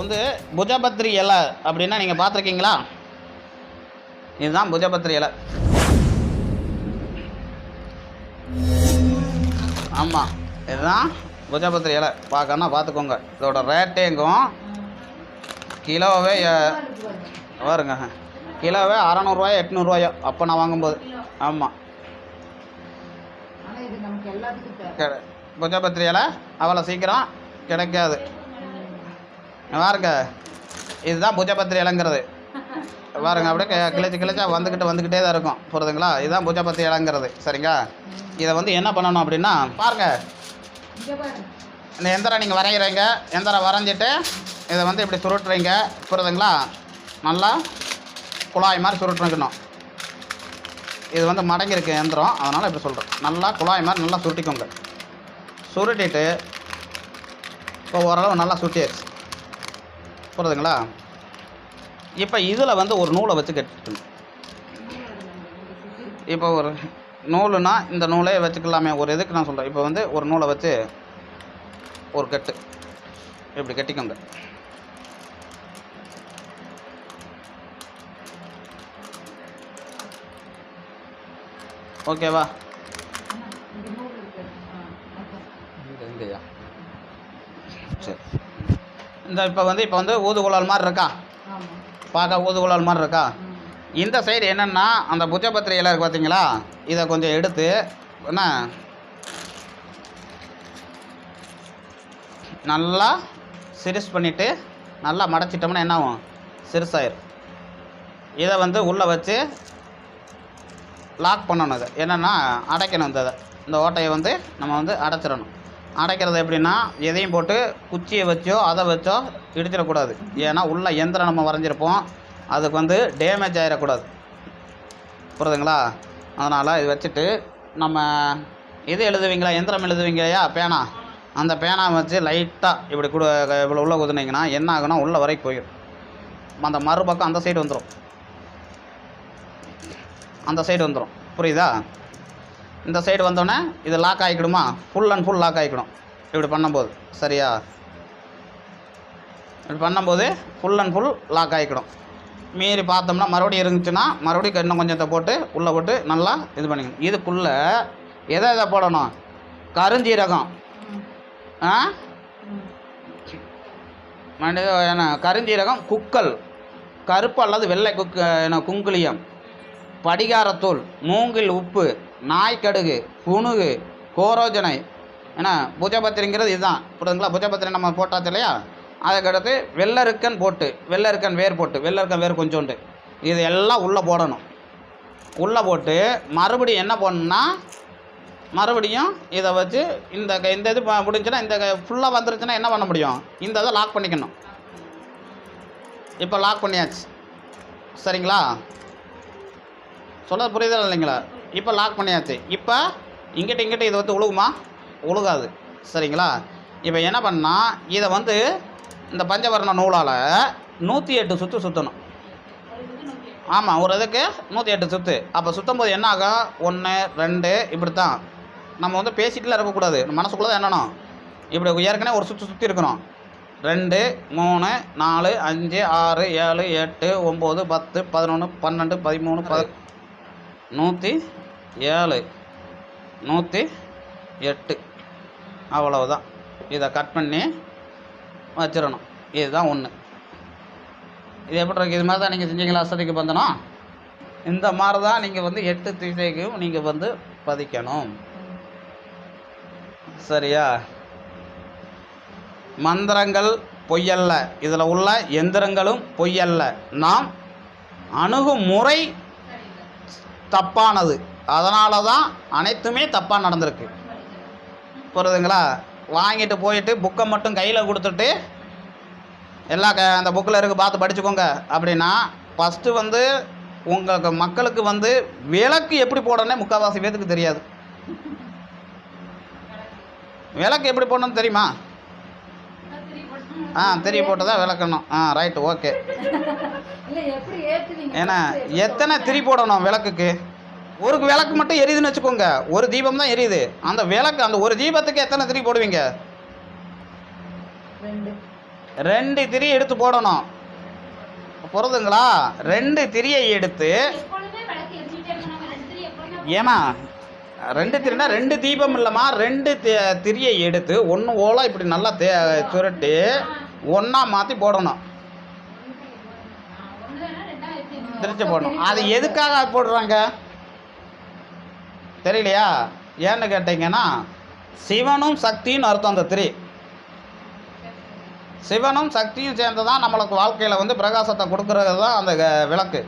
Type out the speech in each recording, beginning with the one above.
வந்து புஜபத்ரி இலை அப்படின்னா நீங்கள் பார்த்துருக்கீங்களா? இதுதான் புஜபத்ரி இலை. ஆமாம் இதுதான் புஜபத்ரி இலை. பார்க்கணும்னா பார்த்துக்கோங்க. இதோட ரேட்டேங்கும் கிலோவே பாருங்க கிலோவே அறநூறுவாயோ எட்நூறுவாயோ. அப்போ நான் வாங்கும்போது. ஆமாம் புஜபத்ரி இலை அவ்வளோ சீக்கிரம் கிடைக்காது. பாருங்க. இதுதான் புஜபத்ரி இலைங்கிறது பாருங்க அப்படியே கி- கிழிச்சு கிழிச்சா வந்துக்கிட்டு வந்துக்கிட்டே தான் இருக்கும். புரியுதுங்களா? இதுதான் புஜபத்ரி இலைங்கிறது சரிங்களா? இதை வந்து என்ன பண்ணணும் அப்படின்னா பாருங்க. இங்க பாரு இந்த எந்திரம் நீங்கள் வரைகிறீங்க எந்திரம் வரைஞ்சிட்டு இதை வந்து இப்படி சுருட்டுறீங்க. புரியுதுங்களா? நல்லா குழாய் மாதிரி சுருட்டுக்கணும் இது வந்து மடங்கியிருக்கு எந்திரம். அதனால் இப்படி சொல்கிறேன் நல்லா குழாய் மாதிரி நல்லா சுருட்டிக்கோங்க. சுருட்டிட்டு இப்போ ஓரளவு நல்லா சுட்டியாச்சு புரியுதுங்களா? இப்போ இதில் வந்து ஒரு நூலை வச்சு கட்டிக்கணும். இப்போ ஒரு நூலுனா இந்த நூலே வச்சுக்கலாமே ஒரு இதுக்கு நான் சொல்கிறேன் இப்போ வந்து ஒரு நூலை வச்சு ஒரு கட்டு. இப்படி கட்டிக்கோங்க. ஓகேவா இங்க நூல் இருக்கு ஆ, அதான். இங்க எங்கேயா சரி இந்த இப்போ வந்து இப்போ வந்து ஊதுகுழல் மாதிரி இருக்கா? பார்க்க ஊதுகுழல் மாதிரி இருக்கா. இந்த சைடு என்னென்னா அந்த புஜபத்திரி இலை இருக்கு பார்த்தீங்களா இதை கொஞ்சம் எடுத்து என்ன? நல்லா சிரிஸ் பண்ணிவிட்டு நல்லா மடச்சிட்டோம்னா என்ன ஆகும் சிறுசாயிரும். இதை வந்து உள்ளே வச்சு லாக் பண்ணணும் இதை. என்னென்னா அடைக்கணும் இந்த இதை. இந்த ஓட்டையை வந்து நம்ம வந்து அடைச்சிடணும். அடைக்கிறது எப்படின்னா எதையும் போட்டு குச்சியை வச்சோ அதை வச்சோ இடிச்சிடக்கூடாது. ஏன்னா உள்ள எந்திரம் நம்ம வரைஞ்சிருப்போம். அதுக்கு வந்து டேமேஜ் ஆகிடக்கூடாது புரியுதுங்களா? அதனால் இது வச்சுட்டு நம்ம இது எழுதுவீங்களா எந்திரம் எழுதுவீங்களையா பேனா. அந்த பேனா வச்சு லைட்டாக இப்படி கூட இவ்வளோ உள்ளே குதினீங்கன்னா என்ன ஆகுனா உள்ளே வரைக்கும் போயிடும். அந்த மறுபக்கம் அந்த சைடு வந்துடும் அந்த சைடு வந்துடும் புரியுதா? இந்த சைடு வந்தோடனே இது லாக் ஆகிக்கிடுமா ஃபுல் அண்ட் ஃபுல் லாக் ஆகிக்கணும் இப்படி பண்ணும்போது. சரியா? இப்படி பண்ணும்போது ஃபுல் அண்ட் ஃபுல் லாக் ஆகிக்கணும் மீறி பார்த்தோம்னா மறுபடியும் இருந்துச்சுன்னா மறுபடியும் இன்னும் கொஞ்சத்தை போட்டு உள்ளே போட்டு நல்லா இது பண்ணிக்கணும். இதுக்குள்ளே எதை எதை போடணும்? கருஞ்சீரகம். ஆ? மனித என்ன? கருஞ்சீரகம் குக்கல். கருப்பு அல்லது வெள்ளை குக்கு என்ன குங்குளியம். படிகாரத்தூள் மூங்கில் உப்பு. நாய்க்கடுகு புணுகு கோரோஜனை. ஏன்னா புஜபத்திரிங்கிறது இதுதான். புரியுதுங்களா? புஜபத்திரி நம்ம போட்டாச்சு இல்லையா? அதுக்கடுத்து வெள்ளருக்கன் போட்டு வெள்ளருக்கன் வேர் போட்டு வெள்ளருக்கன் வேர் கொஞ்சோண்டு. இது எல்லாம் உள்ளே போடணும். உள்ளே போட்டு மறுபடியும் என்ன பண்ணணும்னா மறுபடியும் இதை வச்சு இந்த க- இந்த இது முடிஞ்சுன்னா இந்த ஃபுல்லாக வந்துருச்சுன்னா என்ன பண்ண முடியும்? இந்த இதை லாக் பண்ணிக்கணும். இப்போ லாக் பண்ணியாச்சு. சரிங்களா? சொல்ல புரியுதா இல்லைங்களா? இப்போ லாக் பண்ணியாச்சு. இப்போ இங்கிட்ட இங்கிட்ட இது வந்து உழுகுமா உழுகாது சரிங்களா? இப்போ என்ன பண்ணால் இதை வந்து இந்த பஞ்சவர்ண நூலால் நூற்றி எட்டு சுற்று சுற்றணும் ஆமாம் ஒரு இதுக்கு நூற்றி எட்டு சுற்று அப்போ சுற்றும் போது என்ன ஆகும்? ஒன்று ரெண்டு இப்படி தான் நம்ம வந்து பேசிட்டுலாம் இருக்கக்கூடாது. மனசுக்குள்ளே தான் என்னணும் இப்படி ஏற்கனவே ஒரு சுற்று சுற்றி இருக்கணும் ரெண்டு மூணு நாலு அஞ்சு ஆறு ஏழு எட்டு ஒம்பது பத்து பதினொன்று பன்னெண்டு பதிமூணு ப நூற்றி ஏழு நூற்றி எட்டு. அவ்வளவுதான். இதை கட் பண்ணி வச்சிடணும். இதுதான் ஒன்று இது எப்படி இருக்குது இது மாதிரி தான் நீங்கள் செஞ்சீங்களா? அசதிக்கு பந்தனம்? இந்த மாதிரி தான் நீங்கள் வந்து எட்டு திசைக்கும் நீங்கள் வந்து பதிக்கணும். சரியா? மந்திரங்கள் பொய்யல்ல. இதில் உள்ள எந்திரங்களும் பொய்யல்ல. நாம் அணுகுமுறை தப்பானது. அதனால தான் அனைத்துமே தப்பாக நடந்திருக்கு. புரியுதுங்களா? வாங்கிட்டு போயிட்டு புக்கை மட்டும் கையில் கொடுத்துட்டு எல்லா க அந்த புக்கில் இருக்கு பார்த்து படிச்சுக்கோங்க. அப்படின்னா ஃபஸ்ட்டு வந்து உங்களுக்கு மக்களுக்கு வந்து விளக்கு எப்படி போடணும்னே முக்கால்வாசி பேத்துக்கு தெரியாது. விளக்கு எப்படி போடணும்னு தெரியுமா? ஆ தெரிய போட்டு தான் விளக்கணும். ஆ ரைட்டு ஓகே ஏன்னா எத்தனை திரி போடணும் விளக்குக்கு? ஒரு விளக்கு மட்டும் எரியுதுன்னு வச்சுக்கோங்க. ஒரு தீபம் தான் எரியுது. அந்த விளக்கு அந்த ஒரு தீபத்துக்கு எத்தனை திரி போடுவீங்க? ரெண்டு. திரி எடுத்து போடணும். புரியுதுங்களா ரெண்டு திரியை எடுத்து ஏமா ரெண்டு திரினா ரெண்டு தீபம் இல்லைம்மா. ரெண்டு திரியை எடுத்து ஒன்று ஓலை இப்படி நல்லா தே சுருட்டி ஒன்றா மாற்றி போடணும். திரிச்சு போடணும். அது எதுக்காக போடுறாங்க? தெரியலையா? ஏன்னு கேட்டிங்கன்னா சிவனும் சக்தியும் அர்த்தம் அந்த திரி. சிவனும் சக்தியும் சேர்ந்து தான் நம்மளுக்கு வாழ்க்கையில் வந்து பிரகாசத்தை கொடுக்கறது தான் அந்த விளக்கு.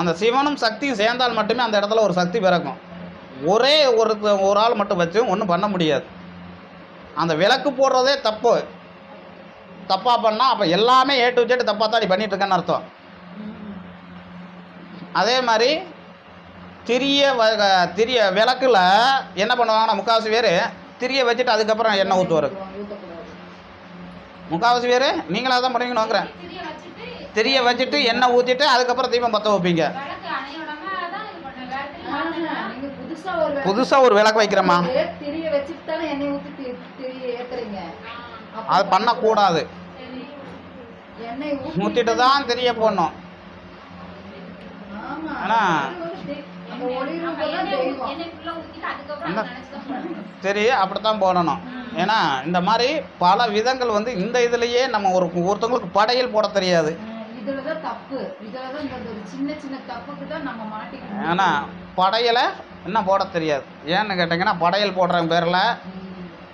அந்த சிவனும் சக்தியும் சேர்ந்தால் மட்டுமே அந்த இடத்துல ஒரு சக்தி பிறக்கும். ஒரே ஒரு ஒரு ஆள் மட்டும் வச்சு ஒன்றும் பண்ண முடியாது. அந்த விளக்கு போடுறதே தப்பு. தப்பாக பண்ணால் அப்போ எல்லாமே ஏ டு ஜெட் தப்பாக தான் நீ பண்ணிட்டு இருக்கேன்னு அர்த்தம். அதே மாதிரி திரிய வ திரிய விளக்குல என்ன பண்ணுவாங்கன்னா முக்கால்வாசி பேர் திரிய வச்சுட்டு அதுக்கப்புறம் எண்ணெய் ஊற்றுவார் முக்கால்வாசி பேர் நீங்களாக தான் பண்ணுவீங்கன்னு திரிய வச்சுட்டு எண்ணெய் ஊற்றிட்டு அதுக்கப்புறம் தீபம் பற்ற வைப்பீங்க. புதுசாக ஒரு விளக்கு அப்ப அது பண்ணக்கூடாது. ஊற்றிட்டு தான் திரிய போடணும். ஆமா. சரி அப்படித்தான் போடணும். ஏன்னா இந்த மாதிரி பல விதங்கள் வந்து இந்த இதுலேயே நம்ம ஒரு ஒருத்தவங்களுக்கு படையல் போட தெரியாது. ஆஹ் இதுலதான் தப்பு. இதுலதான் இந்த ஒரு சின்ன சின்ன தப்புக்கு தான் நம்ம மாட்டிக்கணும். ஏன்னா படையலை இன்னும் போட தெரியாது. ஏன்னு கேட்டிங்கன்னா படையல் போடுற பேரில். ம்.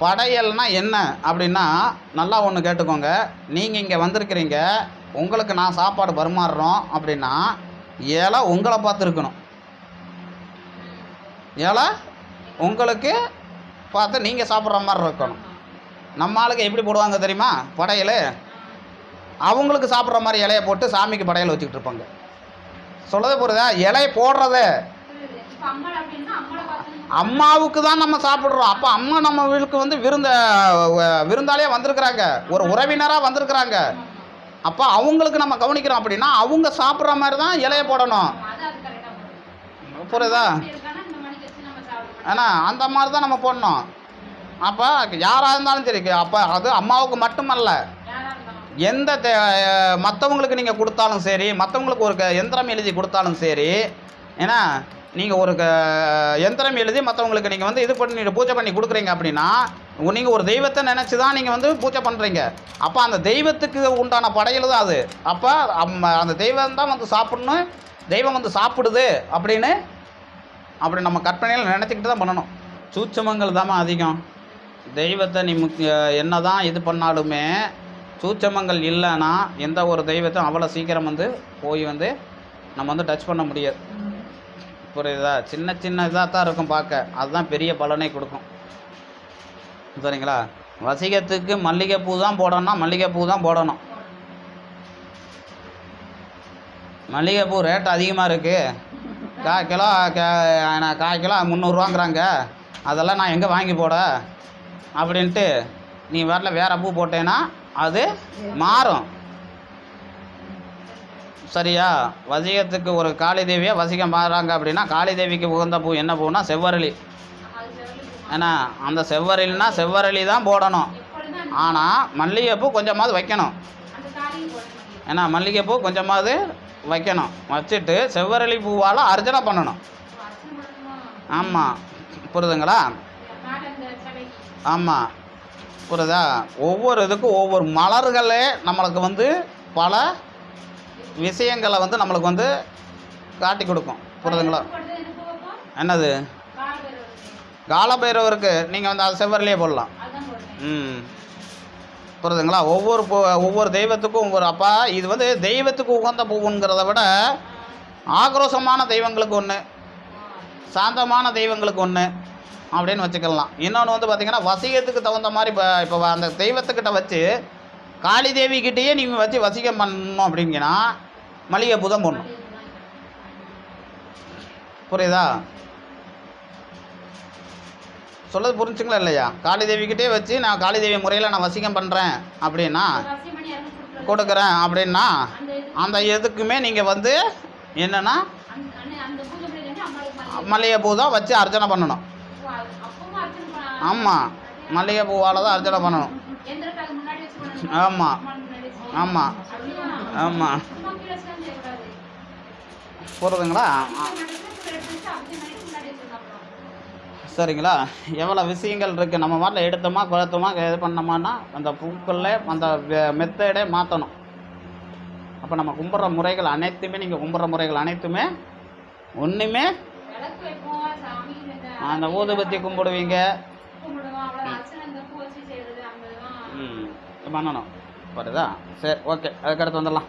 படையல்னா என்ன அப்படின்னா நல்லா ஒன்று கேட்டுக்கோங்க. நீங்கள் இங்கே வந்திருக்கிறீங்க. உங்களுக்கு நான் சாப்பாடு பரிமாறுறோம் அப்படின்னா ஏழை உங்களை பார்த்து இருக்கணும் ஏழை உங்களுக்கு பார்த்து நீங்கள் சாப்பிட்ற மாதிரி இருக்கணும். நம்ம ஆளுக்கு எப்படி போடுவாங்க தெரியுமா? படையல். அவங்களுக்கு சாப்பிட்ற மாதிரி இலையை போட்டு சாமிக்கு படையல் வச்சுக்கிட்டு இருப்பாங்க. சொல்லவே புரியுதா? இலையை போடுறதே. அம்மாவுக்கு தான் நம்ம சாப்பிட்றோம். அப்போ அம்மா நம்ம வீட்டுக்கு வந்து விருந்த விருந்தாலே வந்திருக்கிறாங்க. ஒரு உறவினராக வந்திருக்கிறாங்க. அப்போ அவங்களுக்கு நம்ம கவனிக்கிறோம் அப்படின்னா அவங்க சாப்பிட்ற மாதிரி தான் இலையை போடணும். புரியுதா அப்படி இருக்கானா இந்த மணிக்கு வச்சு நம்ம சாப்பிடணும் ஏன்னா அந்த மாதிரி தான் நம்ம போடணும். அப்போ யாராக இருந்தாலும் சரி அப்போ அது அம்மாவுக்கு மட்டுமல்ல. யாரா இருந்தாலும் எந்த மற்றவங்களுக்கு நீங்கள் கொடுத்தாலும் சரி மற்றவங்களுக்கு ஒரு க- எந்திரம் எழுதி கொடுத்தாலும் சரி ஏன்னா நீங்கள் ஒரு க எந்திரம் எழுதி மற்றவங்களுக்கு நீங்கள் வந்து இது பண்ணி பூஜை பண்ணி கொடுக்குறீங்க அப்படின்னா நீங்கள் ஒரு தெய்வத்தை நினச்சி தான் நீங்கள் வந்து பூஜை பண்ணுறீங்க அப்போ அந்த தெய்வத்துக்கு உண்டான படையில் தான் அது. அப்போ அம்ம அந்த தெய்வம் தான் வந்து சாப்பிட்ணும் தெய்வம் வந்து சாப்பிடுது அப்படின்னு அப்படி நம்ம கற்பனையில் நினச்சிக்கிட்டு தான் பண்ணணும். சூட்சமங்கள் தாம்மா அதிகம். தெய்வத்தை நீ முக்கிய என்ன தான் இது பண்ணாலுமே சூட்சமங்கள் இல்லைன்னா எந்த ஒரு தெய்வத்தையும் அவ்வளோ சீக்கிரம் வந்து போய் வந்து நம்ம வந்து டச் பண்ண முடியாது. புரியுதா? சின்ன சின்ன இதாக தான் இருக்கும் பார்க்க. அதுதான் பெரிய பலனை கொடுக்கும். சரிங்களா? வசிகத்துக்கு மல்லிகைப்பூ தான் போடணும்னா மல்லிகைப்பூ தான் போடணும். மல்லிகைப்பூ ரேட் அதிகமாக இருக்குது கால் கிலோ கா- நான் கால் கிலோ முந்நூறுவாங்கிறாங்க. அதெல்லாம் நான் எங்கே வாங்கி போட? அப்படின்ட்டு நீ வரல வேறு பூ போட்டேன்னா அது மாறும். சரியா? வசிகத்துக்கு ஒரு காளி தேவியை வசிகம் மாறுறாங்க அப்படின்னா காளி தேவிக்கு உகந்த பூ என்ன பூனா செவ்வரளி. ஏன்னா அந்த செவ்வரளினா செவ்வரளி தான் போடணும். ஆனால் மல்லிகைப்பூ கொஞ்சமாவது வைக்கணும். ஏன்னா மல்லிகைப்பூ கொஞ்சமாவது வைக்கணும். வச்சுட்டு செவ்வரளி பூவால் அர்ச்சனை பண்ணணும். ஆமாம் புரியுதுங்களா ஆமாம் புரியுதா ஒவ்வொரு இதுக்கும் ஒவ்வொரு மலர்களே நம்மளுக்கு வந்து பல விஷயங்களை வந்து நம்மளுக்கு வந்து காட்டி கொடுக்கும். புரியுதுங்களா என்னது? காலபைரவருக்கு நீங்கள் வந்து அது செவ்வரிலேயே போடலாம். ம். புரியுதுங்களா? ஒவ்வொரு பூ ஒவ்வொரு தெய்வத்துக்கும் ஒவ்வொரு அப்பா இது வந்து தெய்வத்துக்கு உகந்த பூவுங்கிறத விட ஆக்ரோஷமான தெய்வங்களுக்கு ஒன்று சாந்தமான தெய்வங்களுக்கு ஒன்று அப்படின்னு வச்சுக்கலாம். இன்னொன்று வந்து பார்த்திங்கன்னா வசிகத்துக்கு தகுந்த மாதிரி இப்போ இப்போ அந்த தெய்வத்துக்கிட்ட வச்சு காளி தேவிக்கிட்டேயே நீங்கள் வச்சு வசிகம் பண்ணணும் அப்படிங்கன்னா மளிகை புதம் பண்ணும் புரியுதா? சொல்லது புரிஞ்சுங்களா இல்லையா? காளி தேவிக்கிட்டே வச்சு நான் காளி தேவி முறையில் நான் வசிக்கம் பண்ணுறேன் அப்படின்னா கொடுக்குறேன் அப்படின்னா அந்த எதுக்குமே நீங்கள் வந்து என்னென்னா மல்லிகைப்பூ தான் வச்சு அர்ச்சனை பண்ணணும். ஆமாம் மல்லிகைப்பூவால் தான் அர்ச்சனை பண்ணணும். ஆமாம் ஆமாம் ஆமாம் போகிறதுங்களா சரிங்களா? எவ்வளோ விஷயங்கள் இருக்குது நம்ம மாட்டில் எடுத்தோமா குறைத்தோமா இது பண்ணோமான்னா அந்த பூக்களில் அந்த மெத்தடே மாற்றணும் அப்போ நம்ம கும்பிட்ற முறைகள் அனைத்துமே நீங்கள் கும்பிட்ற முறைகள் அனைத்துமே ஒன்றுமே அந்த ஊதுபத்தி கும்பிடுவீங்க. பண்ணணும். புரியுதா? சரி ஓகே. அதுக்கடுத்து வந்துடலாம்.